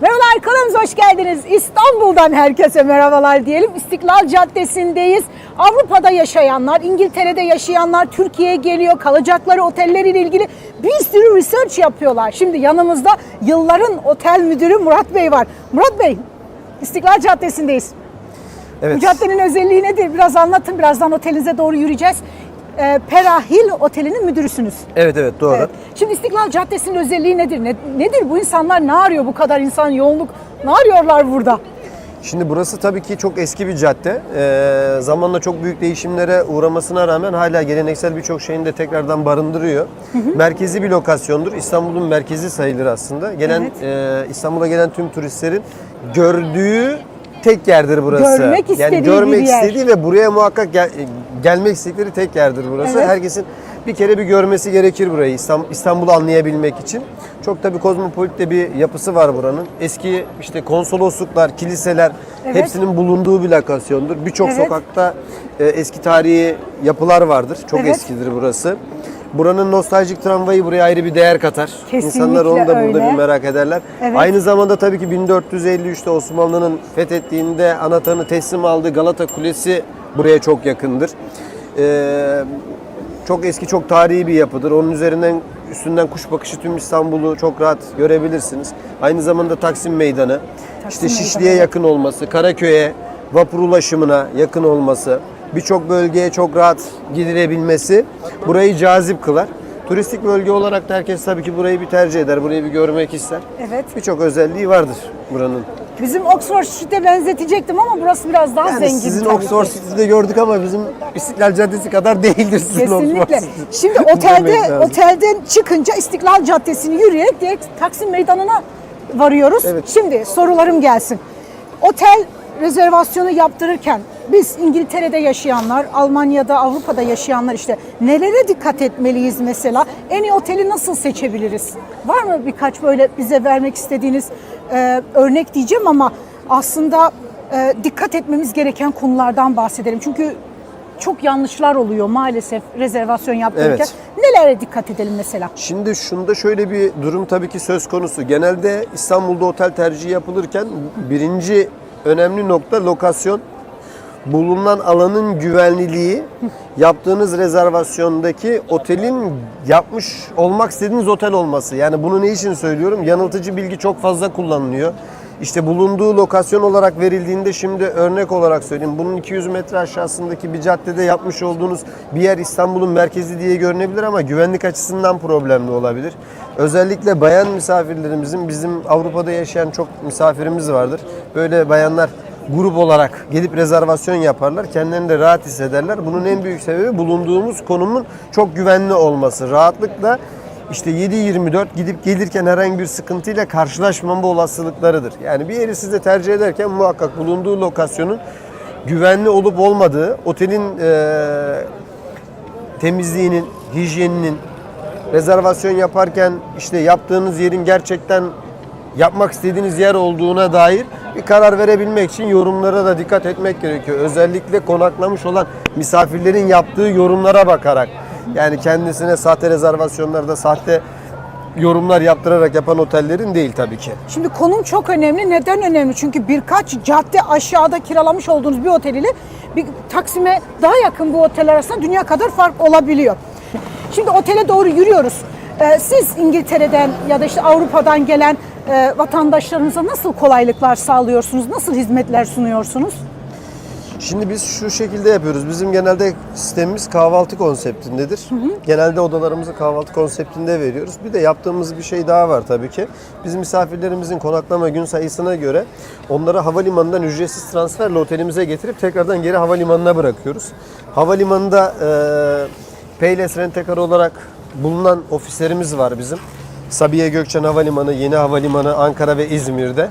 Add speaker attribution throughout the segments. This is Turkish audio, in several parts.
Speaker 1: Merhabalar kanalımıza hoş geldiniz. İstanbul'dan herkese merhabalar diyelim. İstiklal Caddesi'ndeyiz. Avrupa'da yaşayanlar, İngiltere'de yaşayanlar Türkiye'ye geliyor. Kalacakları otelleriyle ilgili bir sürü research yapıyorlar. Şimdi yanımızda yılların otel müdürü Murat Bey var. Murat Bey, İstiklal Caddesi'ndeyiz.
Speaker 2: Evet.
Speaker 1: Bu caddenin özelliği nedir? Biraz anlatın. Birazdan otelinize doğru yürüyeceğiz. Ee, Perahil Oteli'nin müdürüsünüz.
Speaker 2: Evet evet doğru.
Speaker 1: Evet. Şimdi İstiklal Caddesi'nin özelliği nedir? Ne- nedir bu insanlar ne arıyor bu kadar insan yoğunluk? Ne arıyorlar burada?
Speaker 2: Şimdi burası tabii ki çok eski bir cadde. Ee, zamanla çok büyük değişimlere uğramasına rağmen hala geleneksel birçok şeyini de tekrardan barındırıyor. Merkezi bir lokasyondur. İstanbul'un merkezi sayılır aslında. Gelen
Speaker 1: Evet.
Speaker 2: e, İstanbul'a gelen tüm turistlerin gördüğü tek yerdir burası.
Speaker 1: Görmek istediği
Speaker 2: yani görmek
Speaker 1: bir yer.
Speaker 2: istediği ve buraya muhakkak gel- gelmek istedikleri tek yerdir burası.
Speaker 1: Evet.
Speaker 2: Herkesin bir kere bir görmesi gerekir burayı İstanbul'u anlayabilmek için. Çok tabii kozmopolit de bir yapısı var buranın. Eski işte konsolosluklar, kiliseler
Speaker 1: Evet.
Speaker 2: hepsinin bulunduğu bir lokasyondur. Birçok
Speaker 1: Evet.
Speaker 2: sokakta e, eski tarihi yapılar vardır. Çok
Speaker 1: Evet.
Speaker 2: eskidir burası. Buranın nostaljik tramvayı buraya ayrı bir değer katar.
Speaker 1: Kesinlikle
Speaker 2: İnsanlar onu da burada
Speaker 1: öyle.
Speaker 2: bir merak ederler.
Speaker 1: Evet.
Speaker 2: Aynı zamanda tabii ki 1453'te Osmanlı'nın fethettiğinde anahtarını teslim aldığı Galata Kulesi buraya çok yakındır. Ee, çok eski, çok tarihi bir yapıdır. Onun üzerinden üstünden kuş bakışı tüm İstanbul'u çok rahat görebilirsiniz. Aynı zamanda Taksim Meydanı, işte
Speaker 1: Meydanı,
Speaker 2: Şişli'ye yakın olması, Karaköy'e, vapur ulaşımına yakın olması, birçok bölgeye çok rahat gidilebilmesi burayı cazip kılar. Turistik bölge olarak da herkes tabii ki burayı bir tercih eder, burayı bir görmek ister.
Speaker 1: Evet.
Speaker 2: Birçok özelliği vardır buranın.
Speaker 1: Bizim Oxford Street'e benzetecektim ama burası biraz daha
Speaker 2: Yani
Speaker 1: zengin
Speaker 2: sizin Oxford
Speaker 1: ki.
Speaker 2: City'de gördük ama bizim İstiklal Caddesi kadar değildir sizin
Speaker 1: Kesinlikle.
Speaker 2: Oxford.
Speaker 1: Şimdi otelde otelden çıkınca İstiklal Caddesi'ni yürüyerek direkt Taksim Meydanı'na varıyoruz.
Speaker 2: Evet.
Speaker 1: Şimdi sorularım gelsin. Otel rezervasyonu yaptırırken biz İngiltere'de yaşayanlar, Almanya'da, Avrupa'da yaşayanlar işte nelere dikkat etmeliyiz mesela? En iyi oteli nasıl seçebiliriz? Var mı birkaç böyle bize vermek istediğiniz e, örnek diyeceğim ama aslında e, dikkat etmemiz gereken konulardan bahsedelim. Çünkü çok yanlışlar oluyor maalesef rezervasyon yaptırırken.
Speaker 2: Evet.
Speaker 1: Nelere dikkat edelim mesela?
Speaker 2: Şimdi şunda şöyle bir durum tabii ki söz konusu. Genelde İstanbul'da otel tercihi yapılırken birinci önemli nokta lokasyon. Bulunan alanın güvenliliği, yaptığınız rezervasyondaki otelin yapmış olmak istediğiniz otel olması. Yani bunu ne için söylüyorum? Yanıltıcı bilgi çok fazla kullanılıyor. İşte bulunduğu lokasyon olarak verildiğinde şimdi örnek olarak söyleyeyim. Bunun 200 metre aşağısındaki bir caddede yapmış olduğunuz bir yer İstanbul'un merkezi diye görünebilir ama güvenlik açısından problemli olabilir. Özellikle bayan misafirlerimizin bizim Avrupa'da yaşayan çok misafirimiz vardır. Böyle bayanlar grup olarak gelip rezervasyon yaparlar. Kendilerini de rahat hissederler. Bunun en büyük sebebi bulunduğumuz konumun çok güvenli olması. Rahatlıkla işte 7-24 gidip gelirken herhangi bir sıkıntıyla karşılaşmama olasılıklarıdır. Yani bir yeri siz de tercih ederken muhakkak bulunduğu lokasyonun güvenli olup olmadığı, otelin eee, temizliğinin, hijyeninin, rezervasyon yaparken işte yaptığınız yerin gerçekten yapmak istediğiniz yer olduğuna dair bir karar verebilmek için yorumlara da dikkat etmek gerekiyor. Özellikle konaklamış olan misafirlerin yaptığı yorumlara bakarak. Yani kendisine sahte rezervasyonlarda sahte yorumlar yaptırarak yapan otellerin değil tabii ki.
Speaker 1: Şimdi konum çok önemli. Neden önemli? Çünkü birkaç cadde aşağıda kiralamış olduğunuz bir otel ile bir Taksim'e daha yakın bu oteller arasında dünya kadar fark olabiliyor. Şimdi otele doğru yürüyoruz. Ee, siz İngiltere'den ya da işte Avrupa'dan gelen e, vatandaşlarınıza nasıl kolaylıklar sağlıyorsunuz? Nasıl hizmetler sunuyorsunuz?
Speaker 2: Şimdi biz şu şekilde yapıyoruz. Bizim genelde sistemimiz kahvaltı konseptindedir. Genelde odalarımızı kahvaltı konseptinde veriyoruz. Bir de yaptığımız bir şey daha var tabii ki. Biz misafirlerimizin konaklama gün sayısına göre onları havalimanından ücretsiz transferle otelimize getirip tekrardan geri havalimanına bırakıyoruz. Havalimanında e, Payless Rentekar olarak bulunan ofislerimiz var bizim. Sabiha Gökçen Havalimanı, Yeni Havalimanı, Ankara ve İzmir'de.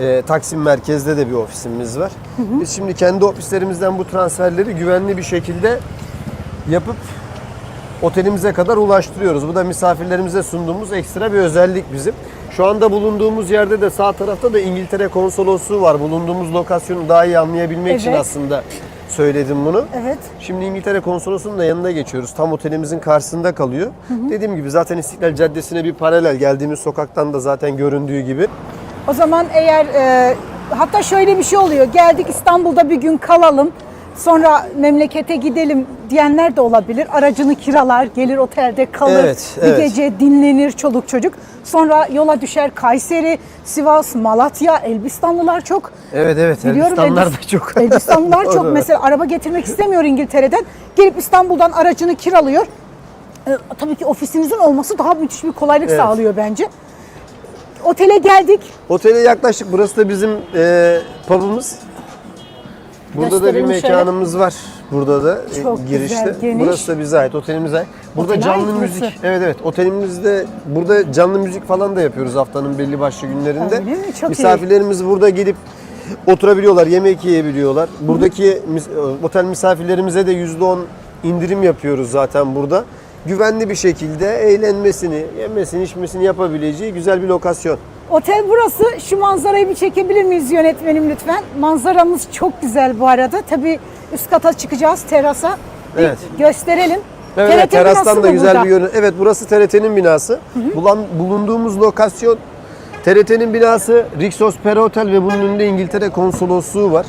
Speaker 2: Ee, Taksim merkezde de bir ofisimiz var. Biz şimdi kendi ofislerimizden bu transferleri güvenli bir şekilde yapıp otelimize kadar ulaştırıyoruz. Bu da misafirlerimize sunduğumuz ekstra bir özellik bizim. Şu anda bulunduğumuz yerde de sağ tarafta da İngiltere konsolosluğu var. Bulunduğumuz lokasyonu daha iyi anlayabilmek için
Speaker 1: Evet.
Speaker 2: aslında söyledim bunu.
Speaker 1: Evet.
Speaker 2: Şimdi İngiltere konsolosunun da yanına geçiyoruz. Tam otelimizin karşısında kalıyor. Dediğim gibi zaten İstiklal Caddesi'ne bir paralel geldiğimiz sokaktan da zaten göründüğü gibi.
Speaker 1: O zaman eğer e, hatta şöyle bir şey oluyor. Geldik İstanbul'da bir gün kalalım. Sonra memlekete gidelim diyenler de olabilir. Aracını kiralar, gelir otelde kalır.
Speaker 2: Evet,
Speaker 1: bir
Speaker 2: evet.
Speaker 1: gece dinlenir çoluk çocuk. Sonra yola düşer Kayseri, Sivas, Malatya, Elbistanlılar çok.
Speaker 2: Evet evet.
Speaker 1: Biliyorum
Speaker 2: Elbistanlar
Speaker 1: Elbis-
Speaker 2: da çok.
Speaker 1: Elbistanlılar çok mesela araba getirmek istemiyor İngiltere'den. Gelip İstanbul'dan aracını kiralıyor. Ee, tabii ki ofisinizin olması daha müthiş bir kolaylık
Speaker 2: Evet.
Speaker 1: sağlıyor bence. Otele geldik.
Speaker 2: Otele yaklaştık. Burası da bizim e, pub'ımız. Burada da bir
Speaker 1: Gösterelim şöyle.
Speaker 2: mekanımız var. Burada da e,
Speaker 1: Çok
Speaker 2: girişte.
Speaker 1: güzel, geniş.
Speaker 2: Burası da bize ait, otelimize ait. Burada
Speaker 1: Otele
Speaker 2: canlı
Speaker 1: ait
Speaker 2: müzik.
Speaker 1: burası.
Speaker 2: Evet evet. Otelimizde burada canlı müzik falan da yapıyoruz haftanın belli başlı günlerinde.
Speaker 1: Öyle mi? Çok iyi.
Speaker 2: Misafirlerimiz burada gelip oturabiliyorlar, yemek yiyebiliyorlar. Buradaki mis- e, otel misafirlerimize de %10 indirim yapıyoruz zaten burada. Güvenli bir şekilde eğlenmesini, yemesini, içmesini yapabileceği güzel bir lokasyon.
Speaker 1: Otel burası. Şu manzarayı bir çekebilir miyiz yönetmenim lütfen? Manzaramız çok güzel bu arada. Tabii üst kata çıkacağız terasa. Bir
Speaker 2: Evet.
Speaker 1: gösterelim.
Speaker 2: Evet,
Speaker 1: TRT
Speaker 2: terastan da
Speaker 1: mı
Speaker 2: güzel
Speaker 1: burada?
Speaker 2: bir yönü. Evet burası TRT'nin binası. Bulan, bulunduğumuz lokasyon TRT'nin binası Rixos Pera Otel ve bunun önünde İngiltere konsolosluğu var.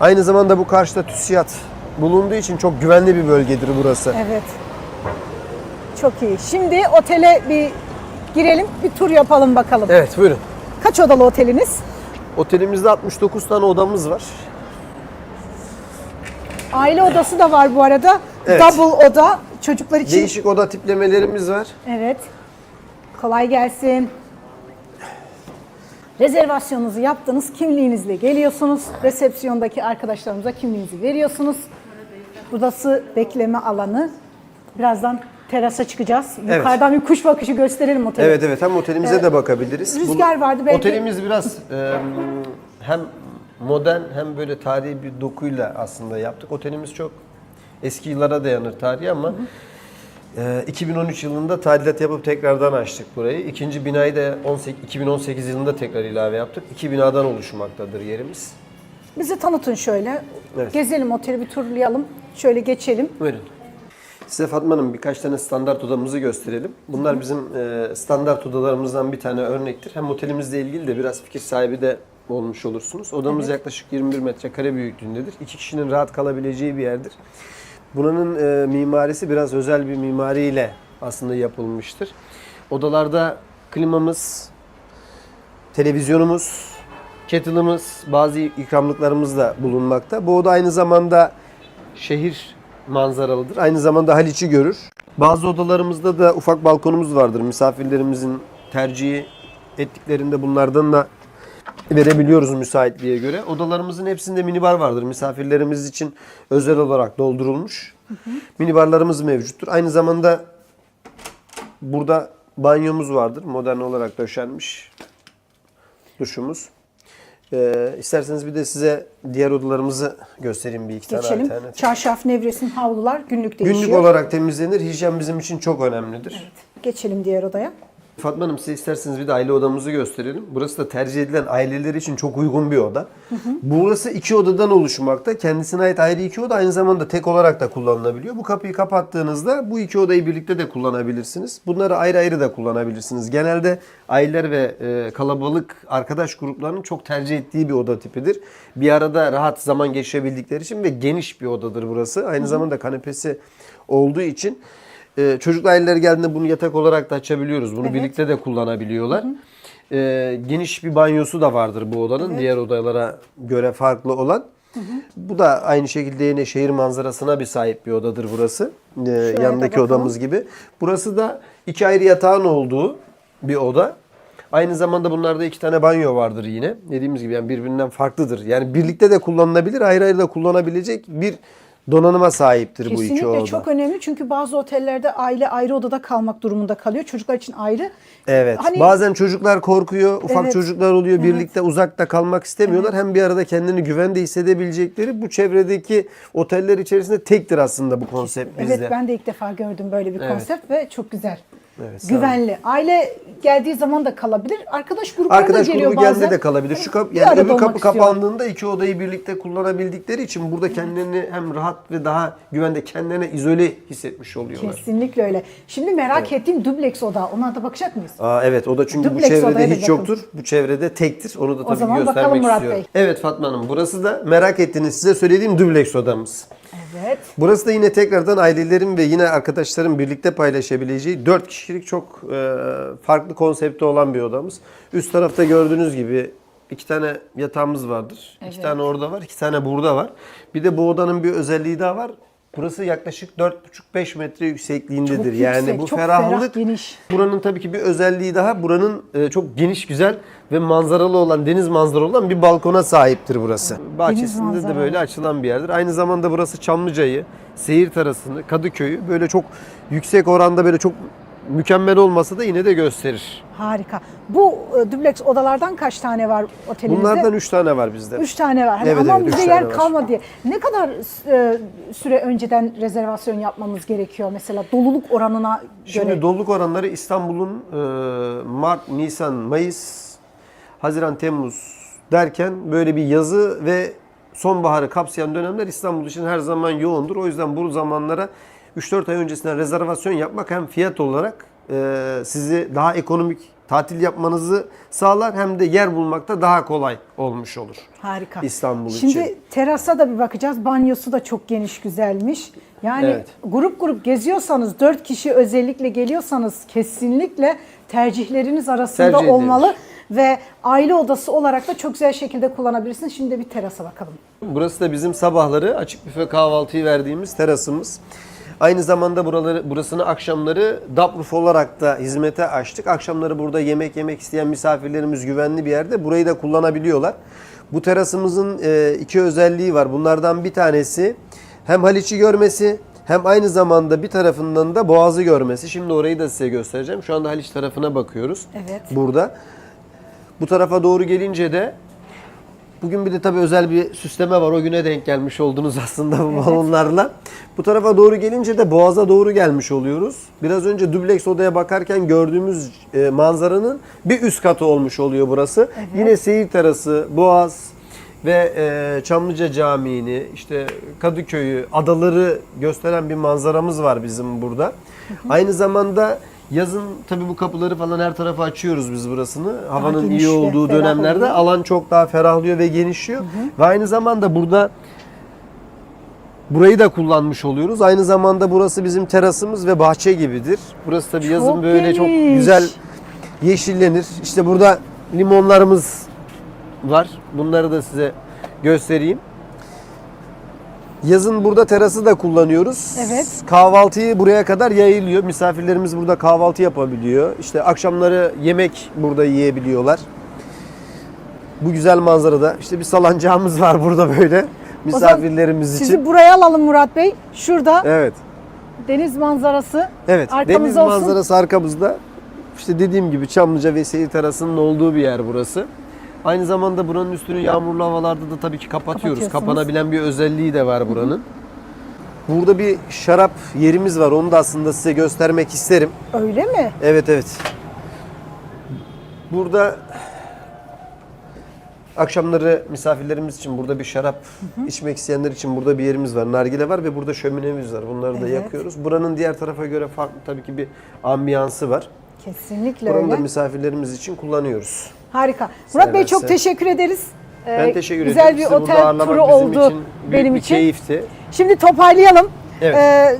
Speaker 2: Aynı zamanda bu karşıda TÜSİAD bulunduğu için çok güvenli bir bölgedir burası.
Speaker 1: Evet. Çok iyi. Şimdi otele bir girelim, bir tur yapalım bakalım.
Speaker 2: Evet buyurun.
Speaker 1: Kaç odalı oteliniz?
Speaker 2: Otelimizde 69 tane odamız var.
Speaker 1: Aile odası da var bu arada.
Speaker 2: Evet.
Speaker 1: Double oda çocuklar için.
Speaker 2: Değişik oda tiplemelerimiz var.
Speaker 1: Evet. Kolay gelsin. Rezervasyonunuzu yaptınız. Kimliğinizle geliyorsunuz. Resepsiyondaki arkadaşlarımıza kimliğinizi veriyorsunuz. Burası bekleme alanı. Birazdan terasa çıkacağız.
Speaker 2: Evet.
Speaker 1: Yukarıdan bir kuş bakışı gösterelim otele.
Speaker 2: Evet evet hem otelimize de bakabiliriz.
Speaker 1: rüzgar vardı belki.
Speaker 2: Otelimiz biraz e, hem modern hem böyle tarihi bir dokuyla aslında yaptık. Otelimiz çok eski yıllara dayanır tarihi ama e, 2013 yılında tadilat yapıp tekrardan açtık burayı. İkinci binayı da 18, 2018 yılında tekrar ilave yaptık. İki binadan oluşmaktadır yerimiz.
Speaker 1: Bizi tanıtın şöyle.
Speaker 2: Evet.
Speaker 1: Gezelim oteli bir turlayalım. Şöyle geçelim.
Speaker 2: Buyurun. Size Fatma Hanım birkaç tane standart odamızı gösterelim. Bunlar bizim e, standart odalarımızdan bir tane örnektir. Hem otelimizle ilgili de biraz fikir sahibi de olmuş olursunuz. Odamız yaklaşık 21 metrekare büyüklüğündedir. İki kişinin rahat kalabileceği bir yerdir. Buranın e, mimarisi biraz özel bir mimariyle aslında yapılmıştır. Odalarda klimamız, televizyonumuz, kettle'ımız, bazı ikramlıklarımız da bulunmakta. Bu oda aynı zamanda şehir manzaralıdır. Aynı zamanda Haliç'i görür. Bazı odalarımızda da ufak balkonumuz vardır. Misafirlerimizin tercihi ettiklerinde bunlardan da verebiliyoruz müsaitliğe göre. Odalarımızın hepsinde minibar vardır. Misafirlerimiz için özel olarak doldurulmuş. Minibarlarımız mevcuttur. Aynı zamanda burada banyomuz vardır. Modern olarak döşenmiş duşumuz. Ee, isterseniz bir de size diğer odalarımızı göstereyim bir iki tane
Speaker 1: Geçelim.
Speaker 2: alternatif.
Speaker 1: Çarşaf, nevresim, havlular günlük değişiyor.
Speaker 2: Günlük olarak temizlenir. Hijyen bizim için çok önemlidir.
Speaker 1: Geçelim diğer odaya.
Speaker 2: Fatma Hanım size isterseniz bir de aile odamızı gösterelim. Burası da tercih edilen aileler için çok uygun bir oda. Burası iki odadan oluşmakta. Kendisine ait ayrı iki oda aynı zamanda tek olarak da kullanılabiliyor. Bu kapıyı kapattığınızda bu iki odayı birlikte de kullanabilirsiniz. Bunları ayrı ayrı da kullanabilirsiniz. Genelde aileler ve e, kalabalık arkadaş gruplarının çok tercih ettiği bir oda tipidir. Bir arada rahat zaman geçirebildikleri için ve geniş bir odadır burası. Aynı zamanda kanepesi olduğu için ee, çocuklu aileler geldiğinde bunu yatak olarak da açabiliyoruz. Bunu
Speaker 1: Evet.
Speaker 2: birlikte de kullanabiliyorlar. Ee, geniş bir banyosu da vardır bu odanın. Diğer odalara göre farklı olan. Bu da aynı şekilde yine şehir manzarasına bir sahip bir odadır burası. Ee,
Speaker 1: da
Speaker 2: yanındaki odamız gibi. Burası da iki ayrı yatağın olduğu bir oda. Aynı zamanda bunlarda iki tane banyo vardır yine. Dediğimiz gibi yani birbirinden farklıdır. Yani birlikte de kullanılabilir, ayrı ayrı da kullanabilecek bir donanıma sahiptir bu iki
Speaker 1: Kesinlikle
Speaker 2: oda.
Speaker 1: çok önemli çünkü bazı otellerde aile ayrı odada kalmak durumunda kalıyor. Çocuklar için ayrı.
Speaker 2: Evet.
Speaker 1: Hani-
Speaker 2: Bazen çocuklar korkuyor, ufak
Speaker 1: Evet.
Speaker 2: çocuklar oluyor, birlikte uzakta kalmak istemiyorlar. Hem bir arada kendini güvende hissedebilecekleri bu çevredeki oteller içerisinde tektir aslında bu konsept bizde.
Speaker 1: Evet ben de ilk defa gördüm böyle bir
Speaker 2: Evet.
Speaker 1: konsept ve çok güzel.
Speaker 2: Evet,
Speaker 1: güvenli. Aile geldiği zaman da kalabilir. Arkadaş grupları
Speaker 2: Arkadaş
Speaker 1: da geliyor
Speaker 2: grubu
Speaker 1: bazen.
Speaker 2: geldiğinde de kalabilir. Şu kapı
Speaker 1: Bir
Speaker 2: yani
Speaker 1: arada
Speaker 2: öbür kapı
Speaker 1: olmak istiyorlar.
Speaker 2: kapandığında iki odayı birlikte kullanabildikleri için burada kendilerini hem rahat ve daha güvende kendilerine izole hissetmiş oluyorlar.
Speaker 1: Kesinlikle öyle. Şimdi merak ettiğim dubleks oda. Ona da bakacak mıyız?
Speaker 2: Aa, evet o da çünkü
Speaker 1: Dubleks
Speaker 2: bu
Speaker 1: odaya
Speaker 2: çevrede
Speaker 1: da
Speaker 2: hiç
Speaker 1: bakalım.
Speaker 2: yoktur. Bu çevrede tektir. Onu da tabii
Speaker 1: zaman
Speaker 2: göstermek
Speaker 1: bakalım Murat
Speaker 2: istiyorum.
Speaker 1: Bey.
Speaker 2: Evet Fatma Hanım burası da merak ettiğiniz size söylediğim dubleks odamız.
Speaker 1: Evet.
Speaker 2: Burası da yine tekrardan ailelerin ve yine arkadaşların birlikte paylaşabileceği 4 kişilik çok e, farklı konsepte olan bir odamız. Üst tarafta gördüğünüz gibi iki tane yatağımız vardır. İki
Speaker 1: Evet.
Speaker 2: tane orada var, iki tane burada var. Bir de bu odanın bir özelliği daha var. Burası yaklaşık 4,5-5 metre yüksekliğindedir.
Speaker 1: Çok
Speaker 2: yani
Speaker 1: yüksek,
Speaker 2: bu
Speaker 1: çok
Speaker 2: ferahlık
Speaker 1: ferah, geniş.
Speaker 2: Buranın tabii ki bir özelliği daha. Buranın e, çok geniş, güzel ve manzaralı olan, deniz manzaralı olan bir balkona sahiptir burası. Bahçesinde de böyle açılan bir yerdir. Aynı zamanda burası Çamlıca'yı, Seyir Terası'nı, Kadıköy'ü böyle çok yüksek oranda böyle çok mükemmel olmasa da yine de gösterir.
Speaker 1: Harika. Bu e, dubleks odalardan kaç tane var otelimizde?
Speaker 2: Bunlardan 3 tane var bizde.
Speaker 1: Üç tane var. Hani
Speaker 2: Evet,
Speaker 1: aman
Speaker 2: evet, üç
Speaker 1: bize
Speaker 2: tane
Speaker 1: yer
Speaker 2: var.
Speaker 1: kalmadı diye. Ne kadar e, süre önceden rezervasyon yapmamız gerekiyor mesela doluluk oranına göre?
Speaker 2: Şimdi doluluk oranları İstanbul'un e, Mart, Nisan, Mayıs, Haziran, Temmuz derken böyle bir yazı ve sonbaharı kapsayan dönemler İstanbul için her zaman yoğundur. O yüzden bu zamanlara 3-4 ay öncesinden rezervasyon yapmak hem fiyat olarak e, sizi daha ekonomik tatil yapmanızı sağlar hem de yer bulmakta daha kolay olmuş olur.
Speaker 1: Harika.
Speaker 2: İstanbul
Speaker 1: Şimdi
Speaker 2: için.
Speaker 1: terasa da bir bakacağız. Banyosu da çok geniş, güzelmiş. Yani
Speaker 2: Evet.
Speaker 1: grup grup geziyorsanız, dört kişi özellikle geliyorsanız kesinlikle tercihleriniz arasında
Speaker 2: Tercih edilir.
Speaker 1: olmalı. Ve aile odası olarak da çok güzel şekilde kullanabilirsiniz. Şimdi de bir terasa bakalım.
Speaker 2: Burası da bizim sabahları açık büfe kahvaltıyı verdiğimiz terasımız. Aynı zamanda buraları, burasını akşamları Dapruf olarak da hizmete açtık. Akşamları burada yemek yemek isteyen misafirlerimiz güvenli bir yerde burayı da kullanabiliyorlar. Bu terasımızın e, iki özelliği var. Bunlardan bir tanesi hem Haliç'i görmesi hem aynı zamanda bir tarafından da Boğaz'ı görmesi. Şimdi orayı da size göstereceğim. Şu anda Haliç tarafına bakıyoruz.
Speaker 1: Evet.
Speaker 2: Burada. Bu tarafa doğru gelince de Bugün bir de tabii özel bir süsleme var. O güne denk gelmiş oldunuz aslında bu balonlarla. Bu tarafa doğru gelince de Boğaz'a doğru gelmiş oluyoruz. Biraz önce dubleks odaya bakarken gördüğümüz e, manzaranın bir üst katı olmuş oluyor burası. Yine seyir terası, Boğaz ve e, Çamlıca Camii'ni, işte Kadıköy'ü, adaları gösteren bir manzaramız var bizim burada. Aynı zamanda yazın tabii bu kapıları falan her tarafa açıyoruz biz burasını. Havanın iyi olduğu
Speaker 1: ferah
Speaker 2: dönemlerde
Speaker 1: oluyor.
Speaker 2: alan çok daha ferahlıyor ve genişliyor. Ve aynı zamanda burada burayı da kullanmış oluyoruz. Aynı zamanda burası bizim terasımız ve bahçe gibidir. Burası tabii yazın
Speaker 1: Çok
Speaker 2: böyle çok
Speaker 1: geniş.
Speaker 2: güzel yeşillenir. İşte burada limonlarımız var. Bunları da size göstereyim. Yazın burada terası da kullanıyoruz.
Speaker 1: Evet.
Speaker 2: Kahvaltıyı buraya kadar yayılıyor. Misafirlerimiz burada kahvaltı yapabiliyor. İşte akşamları yemek burada yiyebiliyorlar. Bu güzel manzarada. İşte bir salancağımız var burada böyle misafirlerimiz için.
Speaker 1: Sizi buraya alalım Murat Bey. Şurada
Speaker 2: Evet.
Speaker 1: deniz manzarası.
Speaker 2: Evet.
Speaker 1: Arkamızda
Speaker 2: Deniz
Speaker 1: olsun.
Speaker 2: manzarası arkamızda. İşte dediğim gibi Çamlıca ve Seyir Terası'nın olduğu bir yer burası. Aynı zamanda buranın üstünü yağmurlu havalarda da tabii ki kapatıyoruz. Kapanabilen bir özelliği de var buranın. Burada bir şarap yerimiz var. Onu da aslında size göstermek isterim.
Speaker 1: Öyle mi?
Speaker 2: Evet evet. Burada akşamları misafirlerimiz için burada bir şarap içmek isteyenler için burada bir yerimiz var. Nargile var ve burada şöminemiz var. Bunları da
Speaker 1: Evet.
Speaker 2: yakıyoruz. Buranın diğer tarafa göre farklı tabii ki bir ambiyansı var.
Speaker 1: Kesinlikle
Speaker 2: Buranın da
Speaker 1: öyle.
Speaker 2: misafirlerimiz için kullanıyoruz.
Speaker 1: Harika. Murat Bey çok
Speaker 2: Severse.
Speaker 1: teşekkür ederiz. Ee,
Speaker 2: Ben teşekkür
Speaker 1: güzel
Speaker 2: ederim.
Speaker 1: bir
Speaker 2: Sizi burada
Speaker 1: otel
Speaker 2: ağırlamak
Speaker 1: turu
Speaker 2: bizim
Speaker 1: oldu
Speaker 2: için büyük
Speaker 1: benim
Speaker 2: bir
Speaker 1: için.
Speaker 2: keyifti.
Speaker 1: Şimdi toparlayalım.
Speaker 2: Evet.
Speaker 1: Ee,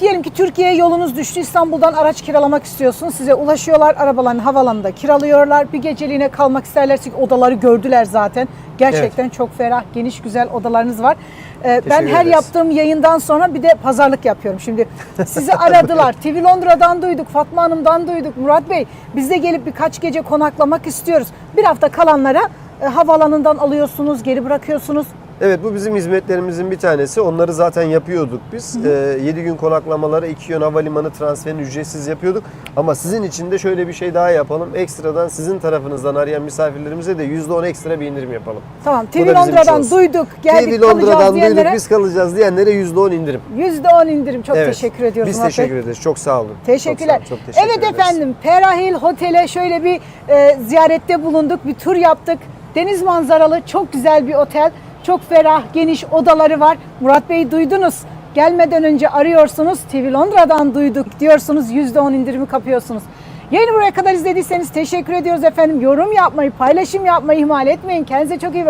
Speaker 1: diyelim ki Türkiye'ye yolunuz düştü. İstanbul'dan araç kiralamak istiyorsun. Size ulaşıyorlar. Arabalarını havalanında kiralıyorlar. Bir geceliğine kalmak isterlerse odaları gördüler zaten. Gerçekten çok ferah, geniş, güzel odalarınız var. Ee, ben her
Speaker 2: ederiz.
Speaker 1: yaptığım yayından sonra bir de pazarlık yapıyorum. Şimdi sizi aradılar. TV Londra'dan duyduk, Fatma Hanım'dan duyduk. Murat Bey biz de gelip birkaç gece konaklamak istiyoruz. Bir hafta kalanlara e, havaalanından alıyorsunuz, geri bırakıyorsunuz.
Speaker 2: Evet bu bizim hizmetlerimizin bir tanesi. Onları zaten yapıyorduk biz. 7 gün konaklamaları, 2 yön havalimanı transferini ücretsiz yapıyorduk. Ama sizin için de şöyle bir şey daha yapalım. Ekstradan sizin tarafınızdan arayan misafirlerimize de %10 ekstra bir indirim yapalım.
Speaker 1: Tamam TV Londra'dan duyduk, geldik
Speaker 2: TV Londra'dan
Speaker 1: diyenlere
Speaker 2: duyduk biz kalacağız diyenlere %10 indirim.
Speaker 1: %10 indirim. Çok
Speaker 2: Evet.
Speaker 1: teşekkür ediyoruz
Speaker 2: Biz
Speaker 1: Bey.
Speaker 2: teşekkür ederiz. Çok sağ olun.
Speaker 1: Teşekkürler.
Speaker 2: Çok, sağ olun. Çok teşekkür
Speaker 1: evet
Speaker 2: ederiz.
Speaker 1: efendim Perahil Otel'e şöyle bir e, ziyarette bulunduk. Bir tur yaptık. Deniz manzaralı çok güzel bir otel. Çok ferah, geniş odaları var. Murat Bey duydunuz. Gelmeden önce arıyorsunuz. TV Londra'dan duyduk diyorsunuz. %10 indirimi kapıyorsunuz. Yayını buraya kadar izlediyseniz teşekkür ediyoruz efendim. Yorum yapmayı, paylaşım yapmayı ihmal etmeyin. Kendinize çok iyi bakın.